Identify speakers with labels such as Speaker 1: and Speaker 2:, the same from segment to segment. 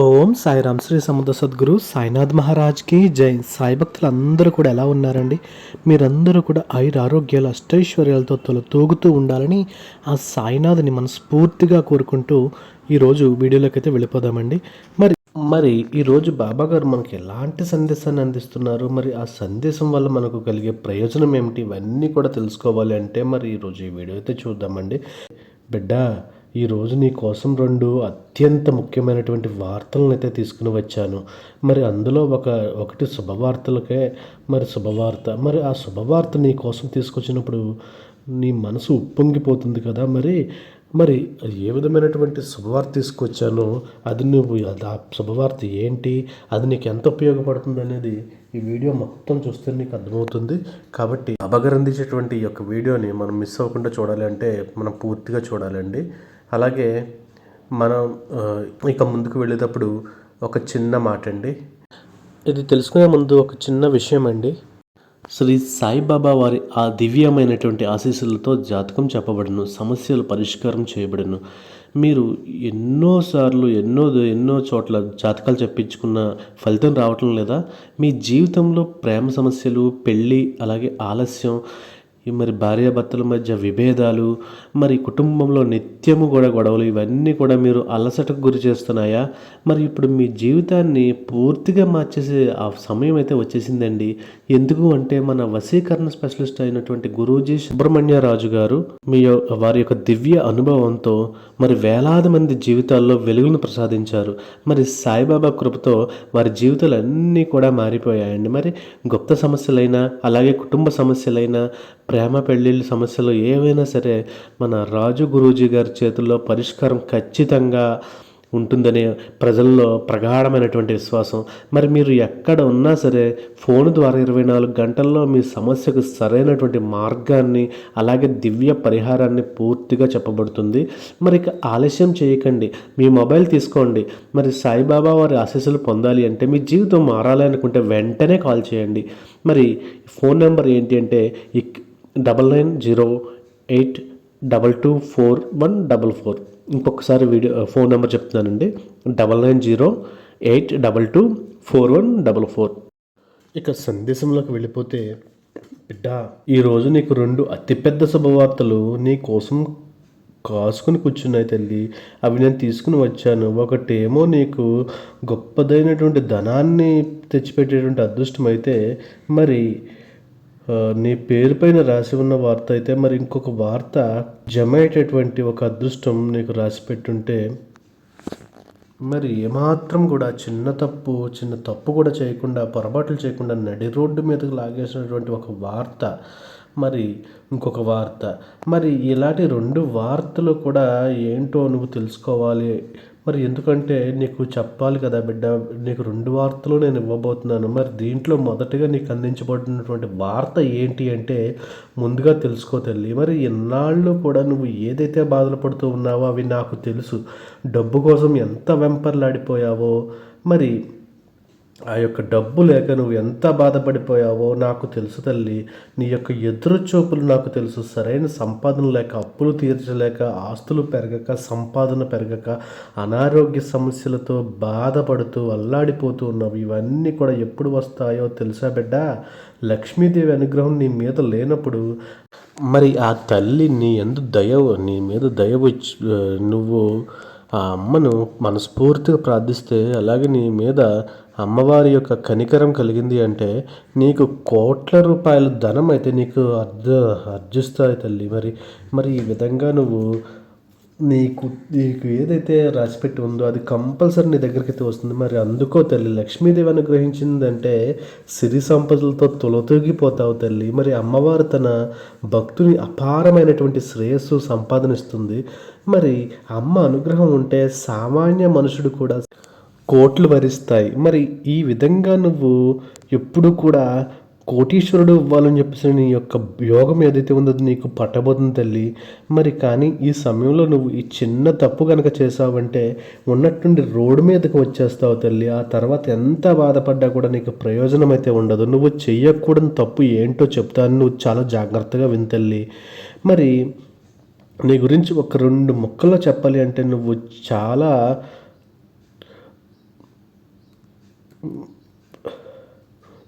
Speaker 1: ఓం సాయిరామ్ శ్రీ సముద్ర సద్గురు సాయినాథ్ మహారాజ్కి జై. సాయి భక్తులందరూ కూడా ఎలా ఉన్నారండి? మీరందరూ కూడా ఐదు ఆరోగ్యాలు అష్టైశ్వర్యాలతో తొలతూగుతూ ఉండాలని ఆ సాయినాథ్ని మనస్ఫూర్తిగా కోరుకుంటూ ఈరోజు వీడియోలోకి అయితే వెళ్ళిపోదామండి. మరి మరి ఈరోజు బాబా గారు మనకి ఎలాంటి సందేశాన్ని అందిస్తున్నారు? మరి ఆ సందేశం వల్ల మనకు కలిగే ప్రయోజనం ఏమిటి? ఇవన్నీ కూడా తెలుసుకోవాలి అంటే మరి ఈరోజు ఈ వీడియో అయితే చూద్దామండి. బిడ్డ ఈరోజు నీ కోసం రెండు అత్యంత ముఖ్యమైనటువంటి వార్తలను అయితే తీసుకుని వచ్చాను. మరి అందులో ఒక ఒకటి శుభవార్తలకే మరి శుభవార్త మరి ఆ శుభవార్త నీ కోసం తీసుకొచ్చినప్పుడు నీ మనసు ఉప్పొంగిపోతుంది కదా మరి? మరి ఏ విధమైనటువంటి శుభవార్త తీసుకొచ్చానో అది నువ్వు ఆ శుభవార్త ఏంటి అది నీకు ఎంత ఉపయోగపడుతుంది అనేది ఈ వీడియో మొత్తం చూస్తే నీకు అర్థమవుతుంది. కాబట్టి అభగరందించేటువంటి ఈ యొక్క వీడియోని మనం మిస్ అవ్వకుండా చూడాలి అంటే మనం పూర్తిగా చూడాలండి. అలాగే మనం ఇక ముందుకు వెళ్ళేటప్పుడు ఒక చిన్న మాట అండి ఇది తెలుసుకునే ముందు ఒక చిన్న విషయం అండి శ్రీ సాయిబాబా వారి ఆ దివ్యమైనటువంటి ఆశీస్సులతో జాతకం చెప్పబడును సమస్యలు పరిష్కారం చేయబడును. మీరు ఎన్నోసార్లు ఎన్నో ఎన్నో చోట్ల జాతకాలు చెప్పించుకున్న ఫలితం రావటం లేదా? మీ జీవితంలో ప్రేమ సమస్యలు పెళ్ళి అలాగే ఆలస్యం మరి భార్యాభర్తల మధ్య విభేదాలు మరి కుటుంబంలో నిత్యము కూడా గొడవలు ఇవన్నీ కూడా మీరు అలసటకు గురి చేస్తున్నాయా? మరి ఇప్పుడు మీ జీవితాన్ని పూర్తిగా మార్చేసే ఆ సమయం అయితే వచ్చేసిందండి. ఎందుకు అంటే మన వశీకరణ స్పెషలిస్ట్ అయినటువంటి గురూజీ సుబ్రహ్మణ్యరాజు గారు మీ వారి యొక్క దివ్య అనుభవంతో మరి వేలాది మంది జీవితాల్లో వెలుగును ప్రసాదించారు. మరి సాయిబాబా కృపతో వారి జీవితాలు అన్నీ కూడా మారిపోయాయండి. మరి గుప్త సమస్యలైనా అలాగే కుటుంబ సమస్యలైనా ప్రేమ పెళ్ళిళ్ళ సమస్యలు ఏవైనా సరే మన రాజు గురూజీ గారి చేతుల్లో పరిష్కారం ఖచ్చితంగా ఉంటుందనే ప్రజల్లో ప్రగాఢమైనటువంటి విశ్వాసం. మరి మీరు ఎక్కడ ఉన్నా సరే ఫోన్ ద్వారా ఇరవై నాలుగు గంటల్లో మీ సమస్యకు సరైనటువంటి మార్గాన్ని అలాగే దివ్య పరిహారాన్ని పూర్తిగా చెప్పబడుతుంది. మరి ఇక ఆలస్యం చేయకండి. మీ మొబైల్ తీసుకోండి. మరి సాయిబాబా వారి ఆశీస్సులు పొందాలి అంటే మీ జీవితం మారాలి అనుకుంటే వెంటనే కాల్ చేయండి. మరి ఫోన్ నెంబర్ ఏంటి అంటే ఇక్ double nine zero eight double two four one double four. ఇంకొకసారి వీడియో ఫోన్ నెంబర్ చెప్తున్నానండి. Double nine zero eight double two four one double four. ఇక సందేశంలోకి వెళ్ళిపోతే బిడ్డ ఈరోజు నీకు రెండు అతిపెద్ద శుభవార్తలు నీ కోసం కాసుకుని కూర్చున్నాయి తల్లి. అవి నేను తీసుకుని వచ్చాను. ఒకటేమో నీకు గొప్పదైనటువంటి ధనాన్ని తెచ్చిపెట్టేటువంటి అదృష్టం అయితే మరి నీ పేరు పైన రాసి ఉన్న వార్త అయితే మరి ఇంకొక వార్త జమ అయ్యేటటువంటి ఒక అదృష్టం నీకు రాసి పెట్టుంటే మరి ఏమాత్రం కూడా చిన్న తప్పు చిన్న తప్పు కూడా చేయకుండా పొరపాట్లు చేయకుండా నడి రోడ్డు మీదకి లాగేసినటువంటి ఒక వార్త మరి ఇంకొక వార్త మరి ఇలాంటి రెండు వార్తలు కూడా ఏంటో నువ్వు తెలుసుకోవాలి మరి ఎందుకంటే నీకు చెప్పాలి కదా బిడ్డ నీకు రెండు వార్తలు నేను ఇవ్వబోతున్నాను. మరి దీంట్లో మొదటగా నీకు అందించబడినటువంటి వార్త ఏంటి అంటే ముందుగా తెలుసుకో తల్లి. మరి ఎన్నాళ్ళు కూడా నువ్వు ఏదైతే బాధలు పడుతూ ఉన్నావో అవి నాకు తెలుసు. డబ్బు కోసం ఎంత వెంపర్లాడిపోయావో మరి ఆ యొక్క డబ్బు లేక నువ్వు ఎంత బాధపడిపోయావో నాకు తెలుసు తల్లి. నీ యొక్క ఎదురు చూపులు నాకు తెలుసు. సరైన సంపాదన లేక అప్పులు తీర్చలేక ఆస్తులు పెరగక సంపాదన పెరగక అనారోగ్య సమస్యలతో బాధపడుతూ అల్లాడిపోతూ ఉన్నావు. ఇవన్నీ కూడా ఎప్పుడు వస్తాయో తెలుసా బిడ్డ? లక్ష్మీదేవి అనుగ్రహం నీ మీద లేనప్పుడు మరి ఆ తల్లి నీ ఎందు దయ నీ మీద దయ వచ్చి నువ్వు ఆ అమ్మను మనస్ఫూర్తిగా ప్రార్థిస్తే అలాగే నీ మీద అమ్మవారి యొక్క కనికరం కలిగింది అంటే నీకు కోట్ల రూపాయల ధనం అయితే నీకు అర్జ అర్జిస్తాయి తల్లి. మరి మరి ఈ విధంగా నువ్వు నీకు నీకు ఏదైతే రాసిపెట్టి ఉందో అది కంపల్సరీ నీ దగ్గరికి అయితే వస్తుంది. మరి అందుకో తల్లి లక్ష్మీదేవి అనుగ్రహించిందంటే సిరి సంపదలతో తొలతూగిపోతావు తల్లి. మరి అమ్మవారు తన భక్తుని అపారమైనటువంటి శ్రేయస్సు సంపాదనిస్తుంది. మరి అమ్మ అనుగ్రహం ఉంటే సామాన్య మనుషుడు కూడా కోట్లు వరిస్తాయి మరి ఈ విధంగా నువ్వు ఎప్పుడు కూడా కోటీశ్వరుడు ఇవ్వాలని చెప్పేసి నీ యొక్క యోగం ఏదైతే ఉందో నీకు పట్టబోతుంది తల్లి. మరి కానీ ఈ సమయంలో నువ్వు ఈ చిన్న తప్పు కనుక చేసావంటే ఉన్నట్టుండి రోడ్డు మీదకి వచ్చేస్తావు తల్లి. ఆ తర్వాత ఎంత బాధపడ్డా కూడా నీకు ప్రయోజనం అయితే ఉండదు. నువ్వు చేయకూడని తప్పు ఏంటో చెప్తాను. నువ్వు చాలా జాగ్రత్తగా విని తల్లి. మరి నీ గురించి ఒక రెండు ముక్కల్లో చెప్పాలి అంటే నువ్వు చాలా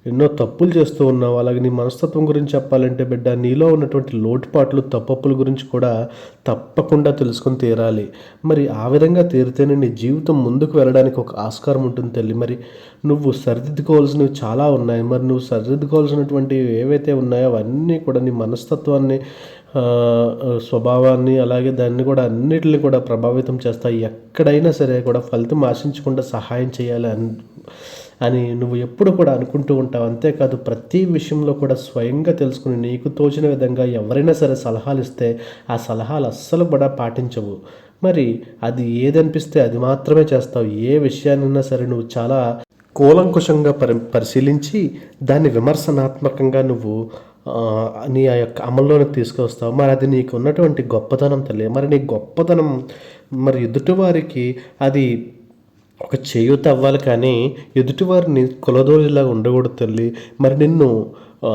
Speaker 1: ఎన్నో తప్పులు చేస్తూ ఉన్నావు. అలాగే నీ మనస్తత్వం గురించి చెప్పాలంటే బిడ్డ నీలో ఉన్నటువంటి లోటుపాట్లు తప్పప్పుల గురించి కూడా తప్పకుండా తెలుసుకొని తీరాలి. మరి ఆ విధంగా తీరితేనే నీ జీవితం ముందుకు వెళ్ళడానికి ఒక ఆస్కారం ఉంటుంది తల్లి. మరి నువ్వు సరిదిద్దుకోవాల్సినవి చాలా ఉన్నాయి. మరి నువ్వు సరిదిద్దుకోవాల్సినటువంటి ఏవైతే ఉన్నాయో అవన్నీ కూడా నీ మనస్తత్వాన్ని స్వభావాన్ని అలాగే దాన్ని కూడా అన్నిటిని కూడా ప్రభావితం చేస్తాయి. ఎక్కడైనా సరే కూడా ఫలితం ఆశించకుండా సహాయం చేయాలి అని అని నువ్వు ఎప్పుడు కూడా అనుకుంటూ ఉంటావు. అంతేకాదు ప్రతి విషయంలో కూడా స్వయంగా తెలుసుకుని నీకు తోచిన విధంగా ఎవరైనా సరే సలహాలు ఇస్తే ఆ సలహాలు అస్సలు కూడా పాటించవు. మరి అది ఏదనిపిస్తే అది మాత్రమే చేస్తావు. ఏ విషయాన్నైనా సరే నువ్వు చాలా కూలంకుషంగా పరి పరిశీలించి దాన్ని విమర్శనాత్మకంగా నువ్వు నీ ఆ యొక్క అమల్లోనికి తీసుకొస్తావు మరి అది నీకు ఉన్నటువంటి గొప్పతనం తల్లి మరి నీ గొప్పతనం మరి ఎదుటివారికి అది ఒక చేయూత అవ్వాలి కానీ ఎదుటివారిని కులదోలిలాగా ఉండకూడదు తల్లి. మరి నిన్ను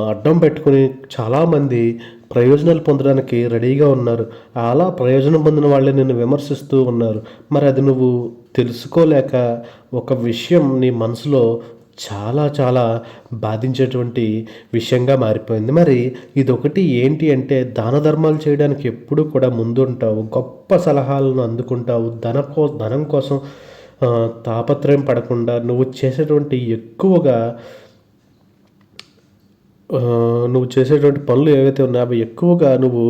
Speaker 1: అడ్డం పెట్టుకుని చాలామంది ప్రయోజనాలు పొందడానికి రెడీగా ఉన్నారు. అలా ప్రయోజనం పొందిన వాళ్ళే నిన్ను విమర్శిస్తూ ఉన్నారు. మరి అది నువ్వు తెలుసుకోలేక ఒక విషయం నీ మనసులో చాలా చాలా బాధించేటువంటి విషయంగా మారిపోయింది. మరి ఇదొకటి ఏంటి అంటే దాన ధర్మాలు చేయడానికి ఎప్పుడూ కూడా ముందుంటావు. గొప్ప సలహాలను అందుకుంటావు. ధన కో ధనం కోసం తాపత్రయం పడకుండా నువ్వు చేసేటువంటి ఎక్కువగా నువ్వు చేసేటువంటి పనులు ఏవైతే ఉన్నాయో అవి ఎక్కువగా నువ్వు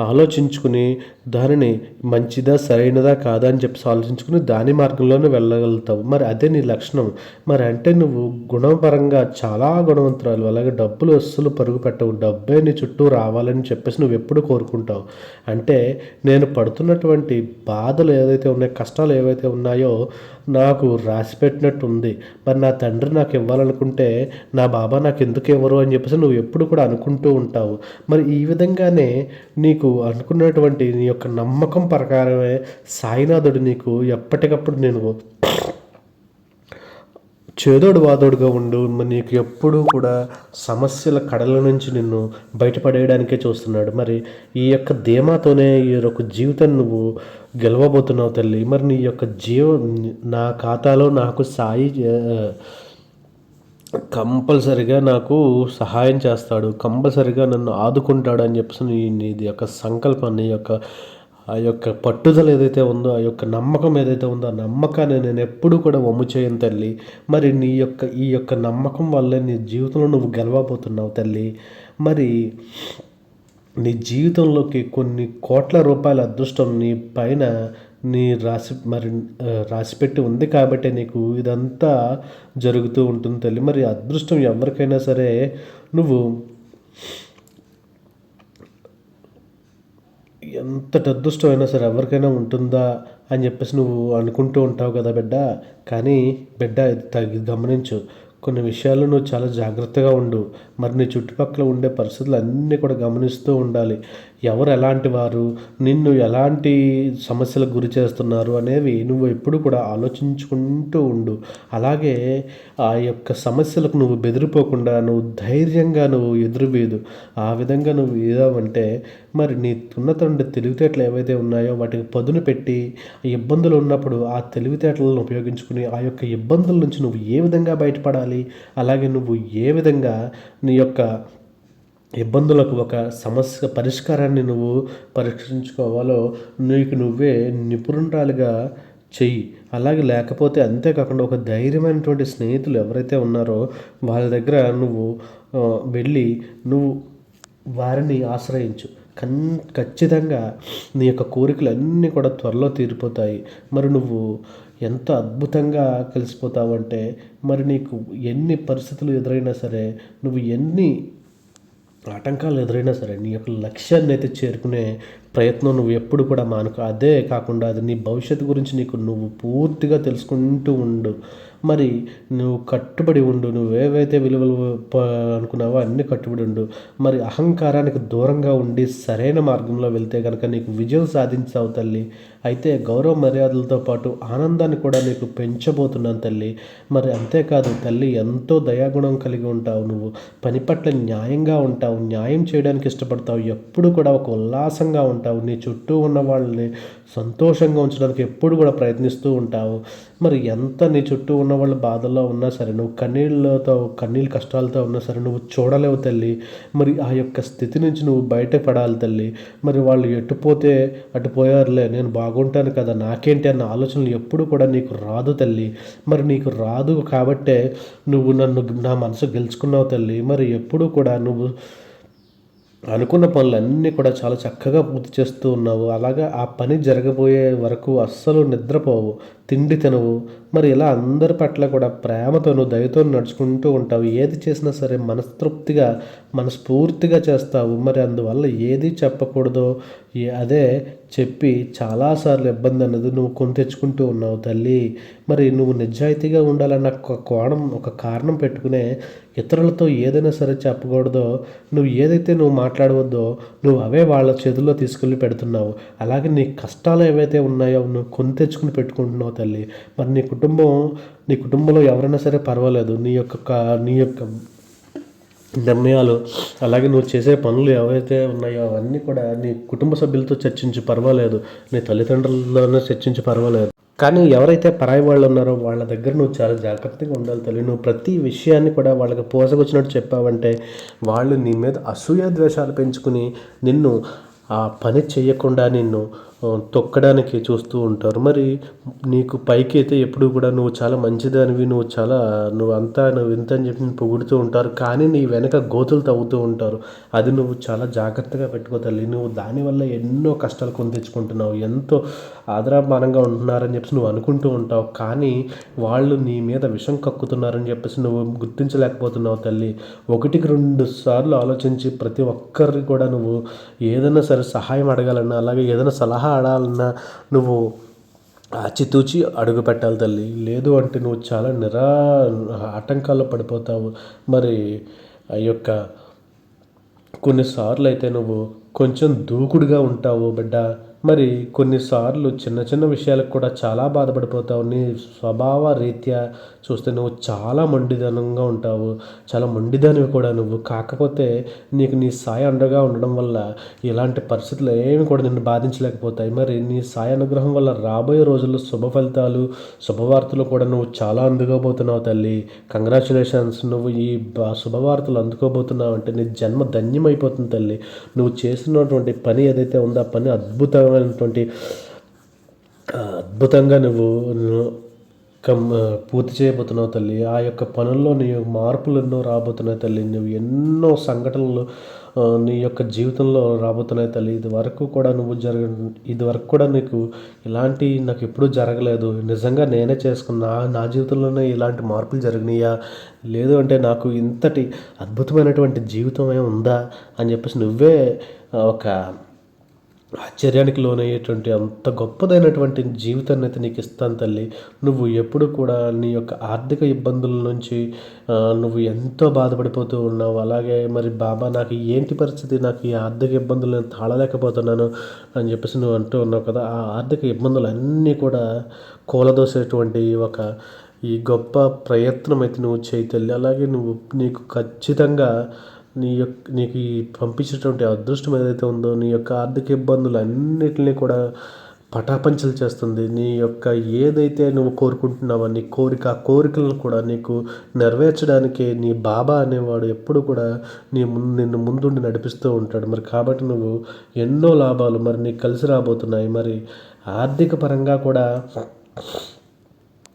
Speaker 1: ఆలోచించుకుని దానిని మంచిదా సరైనదా కాదా అని చెప్పి ఆలోచించుకుని దాని మార్గంలోనే వెళ్ళగలుగుతావు. మరి అదే నీ లక్షణం. మరి అంటే నువ్వు గుణపరంగా చాలా గుణవంతురాలు. అలాగే డబ్బులు అస్సలు పరుగు పెట్టవు. డబ్బే నీ చుట్టూ రావాలని చెప్పేసి నువ్వు ఎప్పుడు కోరుకుంటావు. అంటే నేను పడుతున్నటువంటి బాధలు ఏదైతే ఉన్నాయో కష్టాలు ఏవైతే ఉన్నాయో నాకు రాసి పెట్టినట్టు ఉంది. మరి నా తండ్రి నాకు ఇవ్వాలనుకుంటే నా బాబా నాకు ఎందుకు ఇవ్వరు అని చెప్పేసి నువ్వు ఎప్పుడు కూడా అనుకుంటూ ఉంటావు. మరి ఈ విధంగానే నీకు అనుకున్నటువంటి నీ యొక్క నమ్మకం ప్రకారమే సాయినాథుడు నీకు ఎప్పటికప్పుడు నేను చేదోడు వాదోడుగా ఉండు. మరి నీకు ఎప్పుడూ కూడా సమస్యల కడల నుంచి నిన్ను బయటపడేయడానికే చూస్తున్నాడు. మరి ఈ యొక్క ధీమాతోనే ఈ యొక్క జీవితం నువ్వు గెలవబోతున్నావు తల్లి. మరి నీ యొక్క జీవ నా ఖాతాలో నాకు సాయి కంపల్సరిగా నాకు సహాయం చేస్తాడు కంపల్సరిగా నన్ను ఆదుకుంటాడు అని చెప్పేసి నీ నీది యొక్క సంకల్పం నీ యొక్క ఆ యొక్క పట్టుదల ఏదైతే ఉందో ఆ యొక్క నమ్మకం ఏదైతే ఉందో ఆ నమ్మకాన్ని నేను ఎప్పుడూ కూడా వమ్ము చేయను తల్లి. మరి నీ యొక్క ఈ యొక్క నమ్మకం వల్లే నీ జీవితంలో నువ్వు గెలవబోతున్నావు తల్లి. మరి నీ జీవితంలోకి కొన్ని కోట్ల రూపాయల అదృష్టం నీ పైన నీ రాసి మరి రాసిపెట్టి ఉంది కాబట్టి నీకు ఇదంతా జరుగుతూ ఉంటుంది తల్లి. మరి అదృష్టం ఎవరికైనా సరే నువ్వు ఎంతటి అదృష్టం అయినా సరే ఎవరికైనా ఉంటుందా అని చెప్పేసి నువ్వు అనుకుంటూ ఉంటావు కదా బిడ్డ. కానీ బిడ్డ ఇది తగ్గి గమనించు. కొన్ని విషయాలు నువ్వు చాలా జాగ్రత్తగా ఉండు. మరి నీ చుట్టుపక్కల ఉండే పరిస్థితులు అన్నీ కూడా గమనిస్తూ ఉండాలి. ఎవరు ఎలాంటి వారు? నిన్ను ఎలాంటి సమస్యలకు గురి చేస్తున్నారు? అనేవి నువ్వు ఎప్పుడు కూడా ఆలోచించుకుంటూ ఉండు. అలాగే ఆ యొక్క సమస్యలకు నువ్వు బెదిరిపోకుండా నువ్వు ధైర్యంగా నువ్వు ఎదురువేదు. ఆ విధంగా నువ్వు ఏదావంటే మరి నీ ఉన్నటువంటి తెలివితేటలు ఏవైతే ఉన్నాయో వాటికి పదును పెట్టి ఇబ్బందులు ఉన్నప్పుడు ఆ తెలివితేటలను ఉపయోగించుకుని ఆ యొక్క ఇబ్బందుల నుంచి నువ్వు ఏ విధంగా బయటపడాలి? అలాగే నువ్వు ఏ విధంగా నీ యొక్క ఇబ్బందులకు ఒక సమస్య పరిష్కారాన్ని నువ్వు పరీక్షించుకోవాలో నీకు నువ్వే నిపుణురాలుగా చెయ్యి. అలాగే లేకపోతే అంతేకాకుండా ఒక ధైర్యమైనటువంటి స్నేహితులు ఎవరైతే ఉన్నారో వాళ్ళ దగ్గర నువ్వు వెళ్ళి నువ్వు వారిని ఆశ్రయించు. కన్ ఖచ్చితంగా నీ యొక్క కోరికలు అన్నీ కూడా త్వరలో తీరిపోతాయి. మరి నువ్వు ఎంత అద్భుతంగా కలిసిపోతావంటే మరి నీకు ఎన్ని పరిస్థితులు ఎదురైనా సరే నువ్వు ఎన్ని ఆటంకాలు ఎదురైనా సరే నీ యొక్క లక్ష్యాన్ని అయితే చేరుకునే ప్రయత్నం నువ్వు ఎప్పుడు కూడా మానుకో. అదే కాకుండా అది నీ భవిష్యత్తు గురించి నీకు నువ్వు పూర్తిగా తెలుసుకుంటూ ఉండు. మరి నువ్వు కట్టుబడి ఉండు. నువ్వు ఏవైతే విలువలు అనుకున్నావో అన్నీ కట్టుబడి ఉండు. మరి అహంకారానికి దూరంగా ఉండి సరైన మార్గంలో వెళ్తే కనుక నీకు విజయం సాధించావు తల్లి. అయితే గౌరవ మర్యాదలతో పాటు ఆనందాన్ని కూడా నీకు పెంచబోతున్నాను తల్లి. మరి అంతేకాదు తల్లి ఎంతో దయాగుణం కలిగి ఉంటావు నువ్వు. పని పట్ల న్యాయంగా ఉంటావు. న్యాయం చేయడానికి ఇష్టపడతావు. ఎప్పుడు కూడా ఒక ఉల్లాసంగా ఉంటావు. ఉంటావు. నీ చుట్టూ ఉన్న వాళ్ళని సంతోషంగా ఉంచడానికి ఎప్పుడు కూడా ప్రయత్నిస్తూ ఉంటావు. మరి ఎంత నీ చుట్టూ ఉన్న వాళ్ళు బాధల్లో ఉన్నా సరే నువ్వు కన్నీళ్ళతో కన్నీళ్ళ కష్టాలతో ఉన్నా సరే నువ్వు చూడలేవు తల్లి. మరి ఆ యొక్క స్థితి నుంచి నువ్వు బయటపడాలి తల్లి. మరి వాళ్ళు ఎటుపోతే అటు పోయారులే నేను బాగుంటాను కదా నాకేంటి అన్న ఆలోచనలు ఎప్పుడు కూడా నీకు రాదు తల్లి. మరి నీకు రాదు కాబట్టే నువ్వు నన్ను నా మనసు గెలుచుకున్నావు తల్లి. మరి ఎప్పుడు కూడా నువ్వు అనుకున్న పనులన్నీ కూడా చాలా చక్కగా పూర్తి చేస్తూ ఉన్నావు. అలాగా ఆ పని జరగబోయే వరకు అస్సలు నిద్రపోవు. తిండి తినవు మరి ఇలా అందరి పట్ల కూడా ప్రేమతోను దయతో నడుచుకుంటూ ఉంటావు? ఏది చేసినా సరే మనస్తృప్తిగా మనస్ఫూర్తిగా చేస్తావు. మరి అందువల్ల ఏది చెప్పకూడదో? అదే చెప్పి చాలాసార్లు ఇబ్బంది అన్నది నువ్వు కొని తెచ్చుకుంటూ ఉన్నావు తల్లి. మరి నువ్వు నిజాయితీగా ఉండాలన్న ఒక కోణం ఒక కారణం పెట్టుకునే ఇతరులతో ఏదైనా సరే చెప్పకూడదో? నువ్వు ఏదైతే నువ్వు మాట్లాడవద్దో నువ్వు అవే వాళ్ళ చేతుల్లో తీసుకెళ్ళి పెడుతున్నావు. అలాగే నీ కష్టాలు ఏవైతే ఉన్నాయో నువ్వు కొని తెచ్చుకుని పెట్టుకుంటున్నావు తల్లి. మరి నీ కుటుంబం నీ కుటుంబంలో ఎవరైనా సరే పర్వాలేదు. నీ యొక్క నీ యొక్క నిర్ణయాలు అలాగే నువ్వు చేసే పనులు ఏవైతే ఉన్నాయో అవన్నీ కూడా నీ కుటుంబ సభ్యులతో చర్చించి పర్వాలేదు. నీ తల్లిదండ్రులతోనే చర్చించి పర్వాలేదు. కానీ ఎవరైతే పరాయి వాళ్ళు ఉన్నారో వాళ్ళ దగ్గర నువ్వు చాలా జాగ్రత్తగా ఉండాలి తల్లి. నువ్వు ప్రతి విషయాన్ని కూడా వాళ్ళకి పోసకొచ్చినట్టు చెప్పావంటే వాళ్ళు నీ మీద అసూయ ద్వేషాలు పెంచుకుని నిన్ను ఆ పని చేయకుండా నిన్ను తొక్కడానికి చూస్తూ ఉంటారు. మరి నీకు పైకి అయితే ఎప్పుడు కూడా నువ్వు చాలా మంచిదానివి నువ్వు చాలా నువ్వు అంతా నువ్వు ఇంత అని చెప్పి పొగుడుతూ ఉంటారు. కానీ నీ వెనక గోతులు తవ్వుతూ ఉంటారు. అది నువ్వు చాలా జాగ్రత్తగా పెట్టుకో తల్లి. నువ్వు దానివల్ల ఎన్నో కష్టాలు కొని తెచ్చుకుంటున్నావు. ఎంతో ఆదరామానంగా ఉంటున్నారని చెప్పేసి నువ్వు అనుకుంటూ ఉంటావు. కానీ వాళ్ళు నీ మీద విషం కక్కుతున్నారని చెప్పేసి నువ్వు గుర్తించలేకపోతున్నావు తల్లి. ఒకటికి రెండు సార్లు ఆలోచించి ప్రతి ఒక్కరికి కూడా నువ్వు ఏదైనా సరే సహాయం అడగాలన్నా అలాగే ఏదైనా సలహా ఆడాలన్నా నువ్వు ఆచితూచి అడుగు పెట్టాలి తల్లి. లేదు అంటే నువ్వు చాలా నిరా ఆటంకాల్లో పడిపోతావు. మరి ఆ యొక్క కొన్నిసార్లు అయితే నువ్వు కొంచెం దూకుడుగా ఉంటావు బిడ్డ. మరి కొన్నిసార్లు చిన్న చిన్న విషయాలకు కూడా చాలా బాధపడిపోతావు. నీ స్వభావ రీత్యా చూస్తే నువ్వు చాలా మొండిదనంగా ఉంటావు. చాలా మొండిదానివి కూడా నువ్వు. కాకపోతే నీకు నీ సాయి అండగా ఉండడం వల్ల ఇలాంటి పరిస్థితులు ఏమి కూడా నిన్ను బాధించలేకపోతాయి. మరి నీ సాయి అనుగ్రహం వల్ల రాబోయే రోజుల్లో శుభ ఫలితాలు శుభవార్తలు కూడా నువ్వు చాలా అందుకోబోతున్నావు తల్లి. కంగ్రాచులేషన్స్ నువ్వు ఈ బా శుభవార్తలు అందుకోబోతున్నావు అంటే నీ జన్మ ధన్యమైపోతుంది తల్లి. నువ్వు చేస్తున్నటువంటి పని ఏదైతే ఉందో ఆ పని అద్భుతమైనటువంటి అద్భుతంగా నువ్వు కం పూర్తి చేయబోతున్నావు తల్లి. ఆ యొక్క పనుల్లో నీ మార్పులు ఎన్నో రాబోతున్నాయి తల్లి. నువ్వు ఎన్నో సంఘటనలు నీ యొక్క జీవితంలో రాబోతున్నాయి తల్లి. ఇది వరకు కూడా నువ్వు జరగ ఇది వరకు కూడా నీకు ఇలాంటి నాకు ఎప్పుడూ జరగలేదు. నిజంగా నేనే చేసుకున్నా నా జీవితంలోనే ఇలాంటి మార్పులు జరిగినాయా? లేదు అంటే నాకు ఇంతటి అద్భుతమైనటువంటి జీవితమే ఉందా? అని చెప్పేసి నువ్వే ఒక ఆశ్చర్యానికి లోనయ్యేటువంటి అంత గొప్పదైనటువంటి జీవితాన్ని అయితే నీకు ఇస్తాను తల్లి. నువ్వు ఎప్పుడు కూడా నీ యొక్క ఆర్థిక ఇబ్బందుల నుంచి నువ్వు ఎంతో బాధపడిపోతూ ఉన్నావు. అలాగే మరి బాబా నాకు ఏంటి పరిస్థితి? నాకు ఈ ఆర్థిక ఇబ్బందులు నేను తాళలేకపోతున్నాను అని చెప్పేసి నువ్వు అంటూ ఉన్నావు కదా. ఆ ఆర్థిక ఇబ్బందులు అన్నీ కూడా కూలదోసేటువంటి ఒక ఈ గొప్ప ప్రయత్నం అయితే నువ్వు చేయి తల్లి. అలాగే నువ్వు నీకు ఖచ్చితంగా నీ యొక్క నీకు ఈ పంపించేటువంటి అదృష్టం ఏదైతే ఉందో నీ యొక్క ఆర్థిక ఇబ్బందులు అన్నిటిని కూడా పటాపంచలు చేస్తుంది. నీ యొక్క ఏదైతే నువ్వు కోరుకుంటున్నావో నీ కోరిక ఆ కోరికలను కూడా నీకు నెరవేర్చడానికి నీ బాబా అనేవాడు ఎప్పుడు కూడా నీ ముందు నిన్ను ముందుండి నడిపిస్తూ ఉంటాడు. మరి కాబట్టి నువ్వు ఎన్నో లాభాలు మరి నీకు కలిసి రాబోతున్నాయి. మరి ఆర్థిక పరంగా కూడా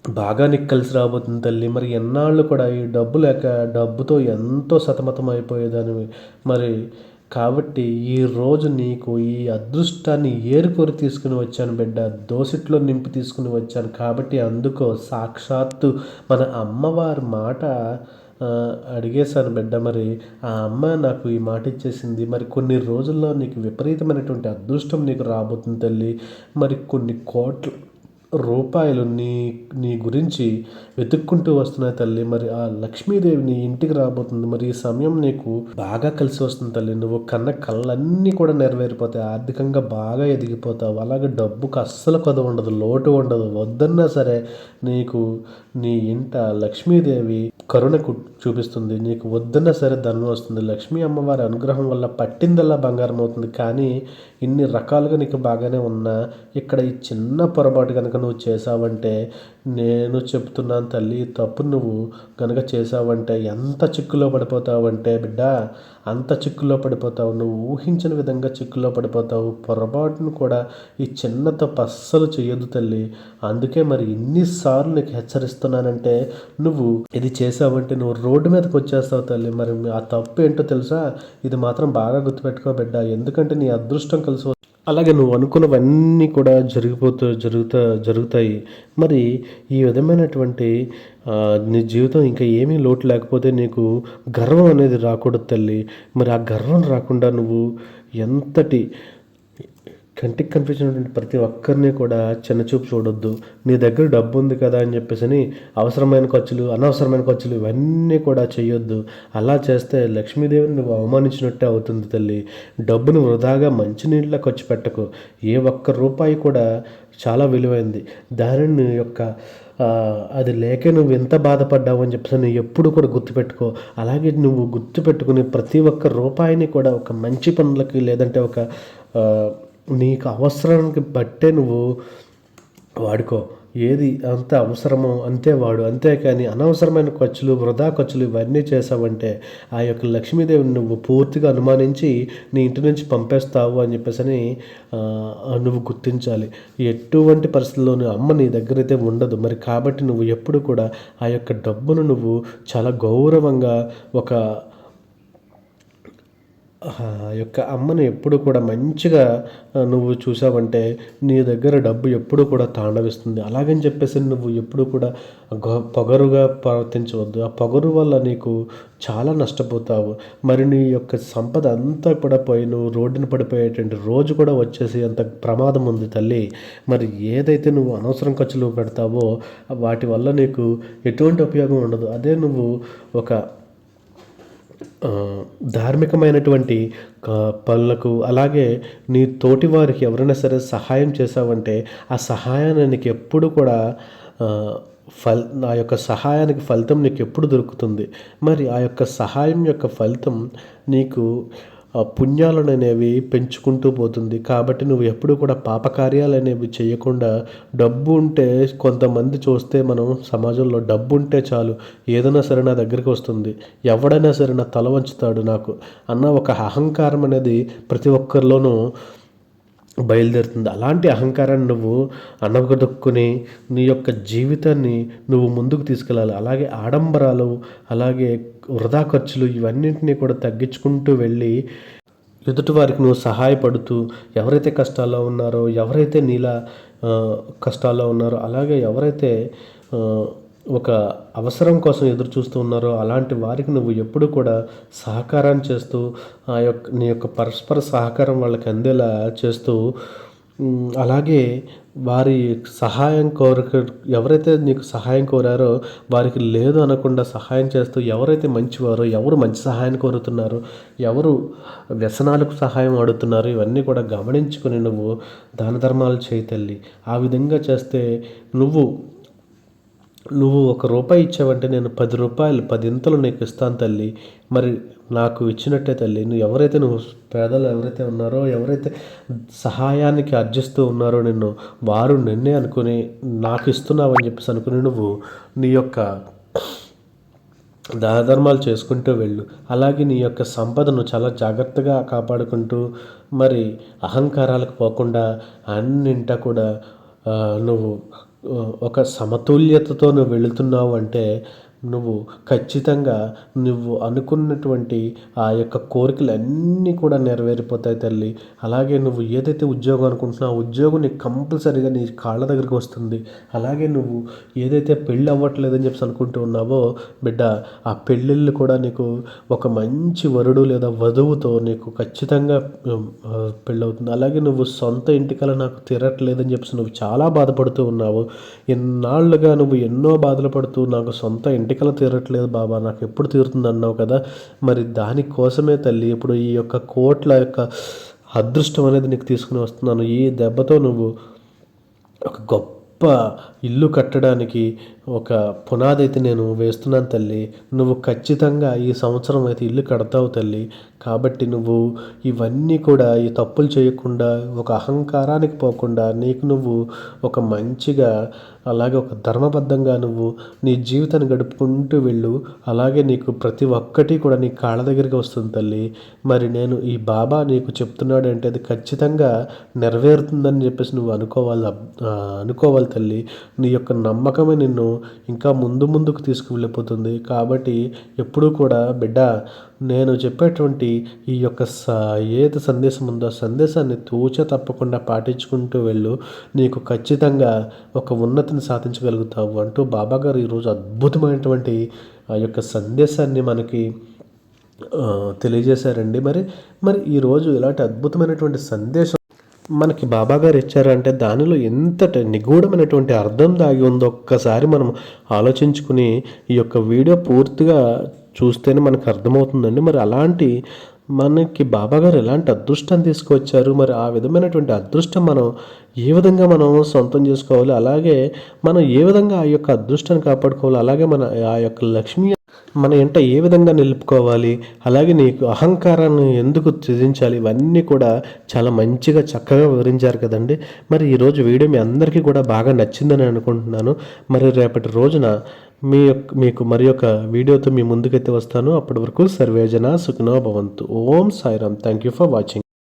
Speaker 1: బాగా నీకు కలిసి రాబోతుంది తల్లి. మరి ఎన్నాళ్ళు కూడా ఈ డబ్బు లేక డబ్బుతో ఎంతో సతమతం అయిపోయేదానివి. మరి కాబట్టి ఈ రోజు నీకు ఈ అదృష్టాన్ని ఏరుకోరి తీసుకుని వచ్చాను బిడ్డ. దోసిట్లో నింపి తీసుకుని వచ్చాను. కాబట్టి అందుకో సాక్షాత్తు మన అమ్మవారి మాట అడిగేశాను బిడ్డ. మరి ఆ అమ్మ నాకు ఈ మాట ఇచ్చేసింది. మరి కొన్ని రోజుల్లో నీకు విపరీతమైనటువంటి అదృష్టం నీకు రాబోతుంది తల్లి. మరి కొన్ని కోట్లు రూపాయలు నీ నీ గురించి వెతుక్కుంటూ వస్తున్నాయి తల్లి. మరి ఆ లక్ష్మీదేవి నీ ఇంటికి రాబోతుంది. మరి ఈ సమయం నీకు బాగా కలిసి వస్తుంది తల్లి. నువ్వు కన్న కళ్ళన్నీ కూడా నెరవేరిపోతాయి. ఆర్థికంగా బాగా ఎదిగిపోతావు. అలాగే డబ్బుకు అస్సలు కొద ఉండదు లోటు ఉండదు. వద్దన్నా సరే నీకు నీ ఇంట లక్ష్మీదేవి కరుణకు చూపిస్తుంది. నీకు వద్దన్నా సరే ధనం వస్తుంది. లక్ష్మీ అమ్మవారి అనుగ్రహం వల్ల పట్టిందల్లా బంగారం అవుతుంది. కానీ ఇన్ని రకాలుగా నీకు బాగానే ఉన్నా ఇక్కడ ఈ చిన్న పొరపాటు కనుక నువ్వు చేసావంటే నేను చెప్తున్నాను తల్లి ఈ తప్పు నువ్వు కనుక చేసావంటే ఎంత చిక్కులో పడిపోతావంటే బిడ్డ అంత చిక్కులో పడిపోతావు. నువ్వు ఊహించిన విధంగా చిక్కులో పడిపోతావు. పొరపాటును కూడా ఈ చిన్న తప్పు అస్సలు చేయొద్దు తల్లి. అందుకే మరి ఇన్నిసార్లు నీకు హెచ్చరిస్తున్నానంటే నువ్వు ఇది చేసావంటే నువ్వు రోడ్డు మీదకి వచ్చేస్తావు తల్లి. మరి ఆ తప్పు ఏంటో తెలుసా? ఇది మాత్రం బాగా గుర్తుపెట్టుకో బిడ్డ. ఎందుకంటే నీ అదృష్టం కలిసి అలాగే నువ్వు అనుకున్నవన్నీ కూడా జరిగిపోతూ జరుగుతా జరుగుతాయి. మరి ఈ విధమైనటువంటి నీ జీవితం ఇంకా ఏమీ లోటు లేకపోతే నీకు గర్వం అనేది రాకూడదు తల్లి. మరి ఆ గర్వం రాకుండా నువ్వు ఎంతటి కంటికి కనిపించినటువంటి ప్రతి ఒక్కరిని కూడా చిన్నచూపు చూడొద్దు. నీ దగ్గర డబ్బు ఉంది కదా అని చెప్పేసి అవసరమైన ఖర్చులు అనవసరమైన ఖర్చులు ఇవన్నీ కూడా చేయొద్దు అలా చేస్తే లక్ష్మీదేవిని నువ్వు అవమానించినట్టే అవుతుంది తల్లి. డబ్బును వృధాగా మంచినీళ్ళ ఖర్చు పెట్టకు. ఏ ఒక్క రూపాయి కూడా చాలా విలువైంది. దానిని యొక్క అది లేక నువ్వు ఎంత బాధపడ్డావు అని చెప్పేసి నువ్వు ఎప్పుడు కూడా గుర్తుపెట్టుకో. అలాగే నువ్వు గుర్తుపెట్టుకుని ప్రతి ఒక్క రూపాయిని కూడా ఒక మంచి పనులకి లేదంటే ఒక నీకు అవసరానికి బట్టే నువ్వు వాడుకో. ఏది అంత అవసరమో అంతే వాడు. అంతేకాని అనవసరమైన ఖర్చులు వృధా ఖర్చులు ఇవన్నీ చేసావంటే ఆ యొక్క లక్ష్మీదేవిని నువ్వు పూర్తిగా అనుమానించి నీ ఇంటి నుంచి పంపేస్తావు అని చెప్పేసి నువ్వు గుర్తించాలి. ఎటువంటి పరిస్థితుల్లోనూ అమ్మ నీ దగ్గర అయితే ఉండదు. మరి కాబట్టి నువ్వు ఎప్పుడు కూడా ఆ యొక్క డబ్బును నువ్వు చాలా గౌరవంగా ఒక యొక్క అమ్మను ఎప్పుడు కూడా మంచిగా నువ్వు చూసావంటే నీ దగ్గర డబ్బు ఎప్పుడు కూడా తాండవిస్తుంది. అలాగని చెప్పేసి నువ్వు ఎప్పుడు కూడా గొ- పొగరుగా ప్రవర్తించవద్దు. ఆ పొగరు వల్ల నీకు చాలా నష్టపోతావు. మరి నీ యొక్క సంపద అంతా కూడా పోయి నువ్వు రోడ్డున పడిపోయేటువంటి రోజు కూడా వచ్చేసి అంత ప్రమాదం ఉంది తల్లి. మరి ఏదైతే నువ్వు అనవసరం ఖర్చులు పెడతావో వాటి వల్ల నీకు ఎటువంటి ఉపయోగం ఉండదు. అదే నువ్వు ఒక ధార్మికమైనటువంటి పనులకు అలాగే నీ తోటి వారికి ఎవరైనా సరే సహాయం చేసావంటే ఆ సహాయాన్ని నీకు ఎప్పుడు కూడా ఫల్ ఆ యొక్క సహాయానికి ఫలితం నీకు ఎప్పుడు దొరుకుతుంది? మరి ఆ యొక్క సహాయం యొక్క ఫలితం నీకు పుణ్యాలను అనేవి పెంచుకుంటూ పోతుంది. కాబట్టి నువ్వు ఎప్పుడు కూడా పాపకార్యాలు అనేవి చేయకుండా డబ్బు ఉంటే కొంతమంది చూస్తే మనం సమాజంలో డబ్బు ఉంటే చాలు ఏదైనా సరే నా దగ్గరికి వస్తుంది. ఎవడైనా సరే నా తల వంచుతాడు నాకు. అన్న ఒక అహంకారం అనేది ప్రతి ఒక్కరిలోనూ బయలుదేరుతుంది. అలాంటి అహంకారాన్ని నువ్వు అనగదొక్కుని నీ యొక్క జీవితాన్ని నువ్వు ముందుకు తీసుకెళ్ళాలి. అలాగే ఆడంబరాలు అలాగే వృధా ఖర్చులు ఇవన్నింటినీ కూడా తగ్గించుకుంటూ వెళ్ళి ఎదుటి వారికి నువ్వు సహాయపడుతూ ఎవరైతే కష్టాల్లో ఉన్నారో ఎవరైతే నీలా కష్టాల్లో ఉన్నారో అలాగే ఎవరైతే ఒక అవసరం కోసం ఎదురు చూస్తూ ఉన్నారో అలాంటి వారికి నువ్వు ఎప్పుడు కూడా సహకారాన్ని చేస్తూ ఆ యొక్క నీ యొక్క పరస్పర సహకారం వాళ్ళకి అందేలా చేస్తూ అలాగే వారి సహాయం కోరిక ఎవరైతే నీకు సహాయం కోరారో వారికి లేదు అనకుండా సహాయం చేస్తూ ఎవరైతే మంచివారో ఎవరు మంచి సహాయం కోరుతున్నారో ఎవరు వ్యసనాలకు సహాయం అడుగుతున్నారో ఇవన్నీ కూడా గమనించుకొని నువ్వు దాన ధర్మాలు చేయి తల్లి. ఆ విధంగా చేస్తే నువ్వు నువ్వు ఒక రూపాయి ఇచ్చావంటే నేను పది రూపాయలు పదింతలు నీకు ఇస్తాను తల్లి. మరి నాకు ఇచ్చినట్టే తల్లి. నువ్వు ఎవరైతే నువ్వు పేదలు ఎవరైతే ఉన్నారో ఎవరైతే సహాయానికి అర్జిస్తూ ఉన్నారో నిన్ను వారు నిన్నే అనుకుని నాకు ఇస్తున్నావు అని చెప్పేసి అనుకుని నువ్వు నీ యొక్క దానధర్మాలు చేసుకుంటూ వెళ్ళు. అలాగే నీ యొక్క సంపదను చాలా జాగ్రత్తగా కాపాడుకుంటూ మరి అహంకారాలకు పోకుండా అన్నింట కూడా నువ్వు ఒక సమతుల్యతతో నువ్వు వెళుతున్నావు అంటే నువ్వు ఖచ్చితంగా నువ్వు అనుకున్నటువంటి ఆ యొక్క కోరికలన్నీ కూడా నెరవేరిపోతాయి తల్లి. అలాగే నువ్వు ఏదైతే ఉద్యోగం అనుకుంటున్నావు ఆ ఉద్యోగం నీకు కంపల్సరీగా నీ కాళ్ళ దగ్గరికి వస్తుంది. అలాగే నువ్వు ఏదైతే పెళ్ళి అవ్వట్లేదని చెప్పి అనుకుంటూ ఉన్నావో బిడ్డ ఆ పెళ్ళిళ్ళు కూడా నీకు ఒక మంచి వరుడు లేదా వధువుతో నీకు ఖచ్చితంగా పెళ్ళవుతుంది. అలాగే నువ్వు సొంత ఇంటికల నాకు తిరగట్లేదని చెప్పి నువ్వు చాలా బాధపడుతూ ఉన్నావు. ఎన్నాళ్ళుగా నువ్వు ఎన్నో బాధలు పడుతూ నాకు సొంత ఇంటి వెంటికలు తీరట్లేదు బాబా నాకు ఎప్పుడు తీరుతుంది అన్నావు కదా. మరి దానికోసమే తల్లి ఇప్పుడు ఈ యొక్క కోట్ల యొక్క అదృష్టం అనేది నీకు తీసుకుని వస్తున్నాను. ఈ దెబ్బతో నువ్వు ఒక గొప్ప ఇల్లు కట్టడానికి ఒక పునాది అయితే నేను వేస్తున్నాను తల్లి. నువ్వు ఖచ్చితంగా ఈ సంవత్సరం అయితే ఇల్లు కడతావు తల్లి. కాబట్టి నువ్వు ఇవన్నీ కూడా ఈ తప్పులు చేయకుండా ఒక అహంకారానికి పోకుండా నీకు నువ్వు ఒక మంచిగా అలాగే ఒక ధర్మబద్ధంగా నువ్వు నీ జీవితాన్ని గడుపుకుంటూ వెళ్ళు. అలాగే నీకు ప్రతి ఒక్కటి కూడా నీ కాళ్ళ దగ్గరికి వస్తుంది తల్లి. మరి నేను ఈ బాబా నీకు చెప్తున్నాడు అంటే అది ఖచ్చితంగా నెరవేరుతుందని చెప్పేసి నువ్వు అనుకోవాలి అనుకోవాలి తల్లి. నీ యొక్క నమ్మకమే నిన్ను ఇంకా ముందు ముందుకు తీసుకువెళ్ళిపోతుంది. కాబట్టి ఎప్పుడూ కూడా బిడ్డ నేను చెప్పేటువంటి ఈ యొక్క స ఏది సందేశం ఉందో ఆ సందేశాన్ని తూచ తప్పకుండా పాటించుకుంటూ వెళ్ళు. నీకు ఖచ్చితంగా ఒక ఉన్నతిని సాధించగలుగుతావు అంటూ బాబా గారు ఈరోజు అద్భుతమైనటువంటి ఆ యొక్క సందేశాన్ని మనకి తెలియజేశారండి. మరి మరి ఈరోజు ఇలాంటి అద్భుతమైనటువంటి సందేశం మనకి బాబాగారు ఇచ్చారంటే దానిలో ఎంత నిగూఢమైనటువంటి అర్థం దాగి ఉందో ఒక్కసారి మనం ఆలోచించుకుని ఈ యొక్క వీడియో పూర్తిగా చూస్తేనే మనకు అర్థమవుతుందండి. మరి అలాంటి మనకి బాబాగారు ఎలాంటి అదృష్టం తీసుకొచ్చారు? మరి ఆ విధమైనటువంటి అదృష్టం మనం ఏ విధంగా మనం సొంతం చేసుకోవాలి? అలాగే మనం ఏ విధంగా ఆ యొక్క అదృష్టాన్ని కాపాడుకోవాలి? అలాగే మన ఆ యొక్క లక్ష్మీ మన ఎంట ఏ విధంగా నిలుపుకోవాలి? అలాగే నీకు అహంకారాన్ని ఎందుకు త్యజించాలి? ఇవన్నీ కూడా చాలా మంచిగా చక్కగా వివరించారు కదండి. మరి ఈరోజు వీడియో మీ అందరికీ కూడా బాగా నచ్చిందని అనుకుంటున్నాను. మరి రేపటి రోజున మీ యొక్క మీకు మరి యొక్క వీడియోతో మీ ముందుకైతే వస్తాను. అప్పటి వరకు సర్వేజన సుఖినో భవంతు. ఓం Sairam. Thank you for watching